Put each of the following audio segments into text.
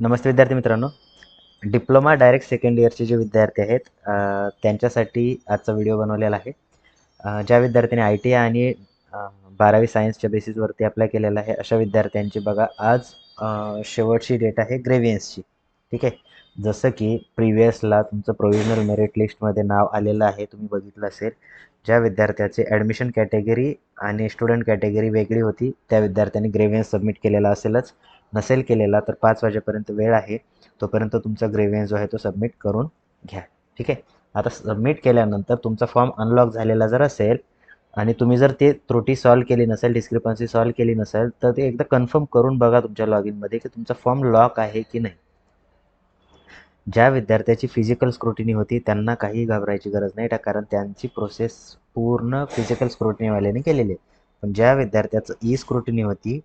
नमस्ते विद्यार्थी मित्रांनो. Diploma direct second इयरचे जे विद्यार्थी आहेत त्यांच्यासाठी आजचा व्हिडिओ बनवलेला आहे. ज्या विद्यार्थ्यांनी आय टी आय आणि बारावी सायन्सच्या बेसिसवरती अप्लाय केलेला आहे अशा विद्यार्थ्यांची बघा आज शेवटची डेट आहे ग्रेव्हियन्सची ठीक आहे? जसं की प्रिवियसला तुमचं प्रोव्हिजनल मेरिट लिस्टमध्ये नाव आलेलं आहे तुम्ही बघितलं असेल. ज्या विद्यार्थ्याचे ॲडमिशन कॅटेगरी आणि स्टुडंट कॅटेगरी वेगळी होती त्या विद्यार्थ्यांनी ग्रेव्हियन्स सबमिट केलेला असेलच. नसेल केलेला तर पाच वाजेपर्यंत वेळ आहे. तोपर्यंत तुमचा ग्रेव्हियन्स जो आहे तो सबमिट करून घ्या. ठीक आहे? आता सबमिट केल्यानंतर तुमचा फॉर्म अनलॉक झालेला जर असेल आणि तुम्ही जर ते त्रुटी सॉल्व केली नसेल डिस्क्रिपन्सी सॉल्व केली नसेल तर ते एकदा कन्फर्म करून बघा तुमच्या लॉग इनमध्ये की तुमचा फॉर्म लॉक आहे की नाही. ज्या विद्यार्थ्याची फिजिकल स्क्रुटिनी होती त्यांना काही घाबरायची गरज नाही कारण त्यांची प्रोसेस पूर्ण फिजिकल स्क्रुटिनीवाल्याने केलेली आहे. पण ज्या विद्यार्थ्याचं ई स्क्रुटिनी होती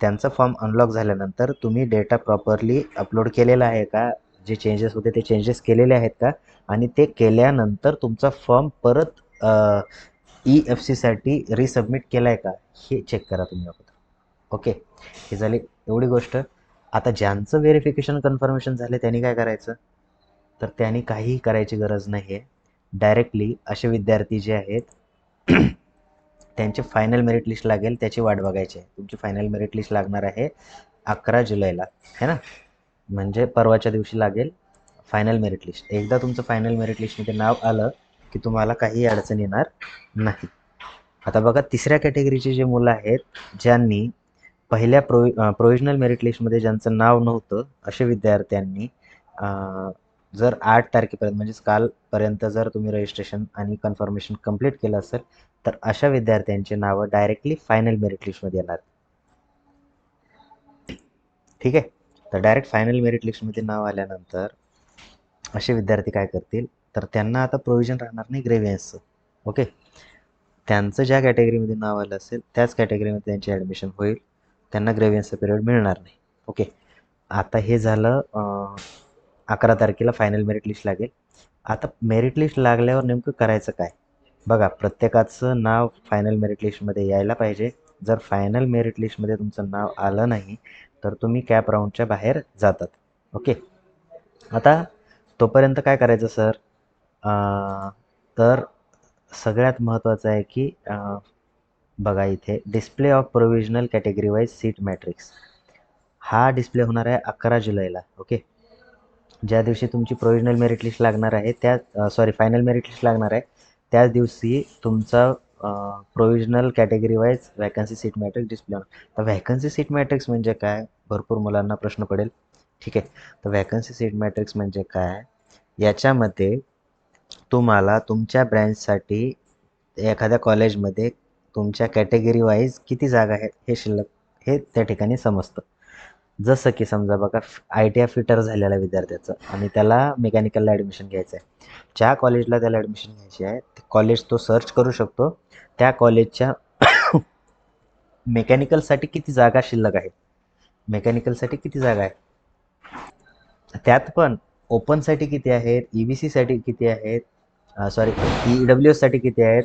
त्यांचा फॉर्म अनलॉक झाल्यानंतर तुम्ही डेटा प्रॉपरली अपलोड केलेला आहे का? जे चेंजेस होते ते चेंजेस केलेले आहेत का? आणि ते केल्यानंतर तुमचा फॉर्म परत ई एफ सीसाठी रिसबमिट केला आहे का? हे चेक करा तुम्ही अगोदर. ओके हे झाली एवढी गोष्ट. आता ज्यांचं व्हेरिफिकेशन कन्फर्मेशन झालं त्यांनी काय करायचं? तर त्यांनी काहीही करायची गरज नाही आहे डायरेक्टली असे विद्यार्थी जे आहेत त्यांचे फायनल मेरिट लिस्ट लागेल त्याची वाट बघायची आहे. तुमची फायनल मेरिट लिस्ट लागणार आहे अकरा जुलैला है ना? म्हणजे परवाच्या दिवशी लागेल फायनल मेरिट लिस्ट एकदा तुमचं फायनल मेरिट लिस्टमध्ये नाव आलं की तुम्हाला काही अडचण येणार नाही. आता बघा तिसऱ्या कॅटेगरीचे जे मुलं आहेत ज्यांनी पहिल्या प्रो प्रोविजनल मेरिट लिस्टमध्ये ज्यांचं नाव नव्हतं असे विद्यार्थ्यांनी जर आठ तारखेपर्यंत म्हणजेच कालपर्यंत जर तुम्ही रजिस्ट्रेशन आणि कन्फर्मेशन कंप्लीट केलं असेल तर अशा विद्यार्थ्यांची नावं डायरेक्टली फायनल मेरिट लिस्टमध्ये येणार. ठीक आहे? तर डायरेक्ट फायनल मेरिट लिस्टमध्ये नाव आल्यानंतर असे विद्यार्थी काय करतील? तर त्यांना आता प्रोव्हिजन राहणार नाही ग्रेव्हियन्सचं ओके त्यांचं ज्या कॅटेगरीमध्ये नाव आलं असेल त्याच कॅटेगरीमध्ये त्यांची ॲडमिशन होईल. त्यांना ग्रेव्हियन्सचा पिरियड मिळणार नाही. ओके आता हे झालं अकरा तारखेला फायनल मेरिट लिस्ट लागेल. आता मेरिट लिस्ट लागल्यावर नेमकं करायचं काय? बघा प्रत्येकाचं नाव फायनल मेरिट लिस्टमध्ये यायला पाहिजे. जर फायनल मेरिट लिस्टमध्ये तुमचं नाव आलं नाही तर तुम्ही कॅप राऊंडच्या बाहेर जातात. ओके आता तोपर्यंत काय करायचं सर तर सगळ्यात महत्त्वाचं आहे की बघा इथे display of provisional category wise seat matrix हा डिस्प्ले होणार आहे अकरा जुलैला. ओके ज्या दिवशी तुमची प्रोविजनल मेरिट लिस्ट लागणार आहे त्या सॉरी फायनल मेरिट लिस्ट लागणार आहे त्याच दिवशी तुमचा provisional category wise vacancy seat matrix display होणार. तर व्हॅकन्सी सीट मॅट्रिक्स म्हणजे काय? भरपूर मुलांना प्रश्न पडेल. ठीक आहे? तर व्हॅकन्सी सीट मॅट्रिक्स म्हणजे काय? याच्यामध्ये तुम्हाला तुमच्या ब्रँचसाठी एखाद्या कॉलेजमध्ये तुमच्या कॅटेगरी वाईज किती जागा आहेत हे शिल्लक हे त्या ठिकाणी समजतं. जसं की समजा बघा आय टी आय फिटर झालेला विद्यार्थ्याचं आणि त्याला मेकॅनिकलला ॲडमिशन घ्यायचं आहे ज्या कॉलेजला त्याला ॲडमिशन घ्यायची आहे ते कॉलेज तो सर्च करू शकतो. त्या कॉलेजच्या मेकॅनिकलसाठी किती जागा शिल्लक आहे मेकॅनिकलसाठी किती जागा आहे त्यात पण ओपनसाठी किती आहेत? ई बी सीसाठी किती आहेत? सॉरी ई डब्ल्यू एससाठी किती आहेत?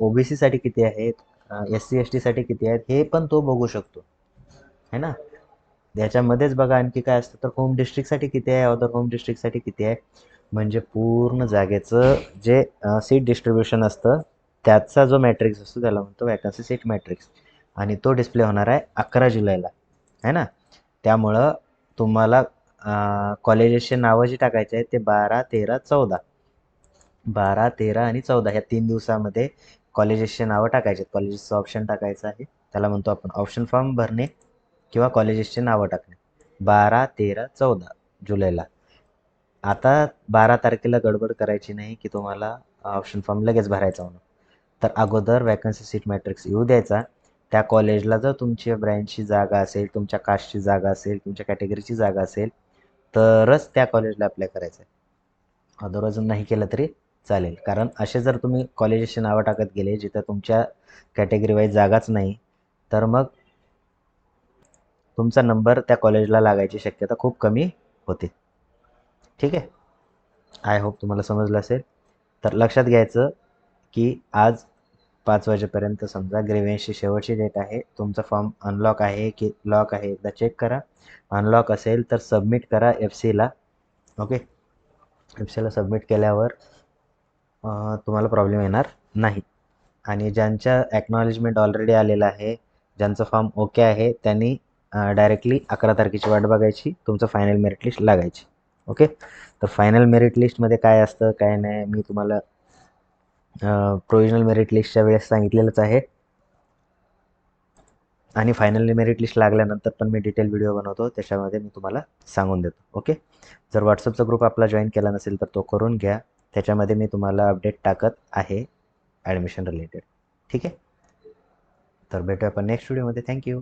ओ बी सीसाठी किती आहेत? एस सी एस टीसाठी किती आहेत? हे पण तो बघू शकतो. है ना? याच्यामध्येच बघा आणखी काय असतं तर होम डिस्ट्रिक्टसाठी किती आहे? अदर होम डिस्ट्रिक्टसाठी किती आहे? म्हणजे पूर्ण जागेचं जे सीट डिस्ट्रीब्युशन असतं त्याचा जो मॅट्रिक्स असतो त्याला म्हणतो वॅकन्सी सीट मॅट्रिक्स आणि तो डिस्प्ले होणार आहे अकरा जुलैला. है ना? त्यामुळं तुम्हाला कॉलेजेसचे नावं जी टाकायचे आहेत ते बारा तेरा चौदा. बारा तेरा आणि चौदा ह्या तीन दिवसामध्ये कॉलेजेसचे नावं टाकायचे आहेत. कॉलेजेसचं ऑप्शन टाकायचं आहे. त्याला म्हणतो आपण ऑप्शन फॉर्म भरणे. किंवा कॉलेजेसचे नावं टाकणे. बारा तेरा चौदा जुलैला. आता बारा तारखेला गडबड करायची नाही की तुम्हाला ऑप्शन फॉर्म लगेच भरायचा म्हणून. तर अगोदर वॅकन्सी सीट मॅट्रिक्स येऊ द्यायचा. त्या कॉलेजला जर तुमच्या ब्रँचची जागा असेल तुमच्या कास्टची जागा असेल तुमच्या कॅटेगरीची जागा असेल तरच त्या कॉलेजला अप्लाय करायचं आहे अदरवाईज नाही केलं तरी चालेल. कारण असे जर तुम्ही कॉलेजेसची नावं टाकत गेले जिथं तुमच्या कॅटेगरी वाईज जागाच नाही तर मग तुमचा नंबर त्या कॉलेजला लागायची शक्यता खूप कमी होते. ठीक आहे? आय होप तुम्हाला समजलं असेल. तर लक्षात घ्यायचं की आज पाच वाजेपर्यंत समजा ग्रेव्हन्सची शेवटची डेट आहे. तुमचा फॉर्म अनलॉक आहे की लॉक आहे एकदा चेक करा. अनलॉक असेल तर सबमिट करा एफ सीला ओके? एफ सीला सबमिट केल्यावर तुम्हाला प्रॉब्लेम येणार नाही. आणि ज्यांच्या ॲक्नॉलेजमेंट ऑलरेडी आलेलं आहे ज्यांचं फॉर्म ओके आहे त्यांनी डायरेक्टली अकरा तारखेची वाट बघायची तुमचं फायनल मेरिट लिस्ट लागायची. ओके तर फायनल मेरिट लिस्टमध्ये काय असतं काय नाही मी तुम्हाला प्रोविजनल मेरिट लिस्टच्या वेळेस सांगितलेलंच आहे. आणि फायनल मेरिट लिस्ट लागल्यानंतर पण मी डिटेल व्हिडिओ बनवतो त्याच्यामध्ये मी तुम्हाला सांगून देतो. ओके जर व्हॉट्सअपचा ग्रुप आपला जॉईन केला नसेल तर तो करून घ्या. त्याच्यामध्ये मी तुम्हाला अपडेट टाकत आहे ॲडमिशन रिलेटेड ठीक आहे? तर भेटूया आपण नेक्स्ट व्हिडिओमध्ये थँक्यू